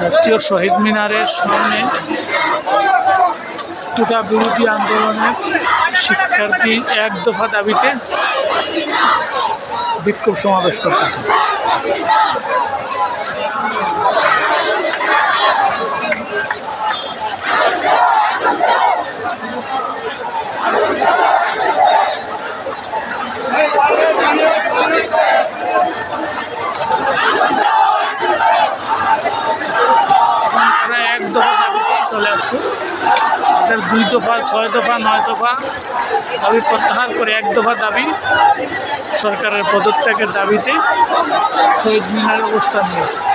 জাতীয় শহীদ মিনারের সামনে টুটা বিরোধী আন্দোলনের শিক্ষার্থী এক দফা দাবিতে বিক্ষোভ সমাবেশ করতেছে। এক দফা চলে দুই দফা, ছয় দফা, নয় দফা দাবি প্রত্যাহার করে এক দফা দাবি সরকারের পদত্যাগের দাবিতে শহীদ মিনার অবস্থান নিয়েছে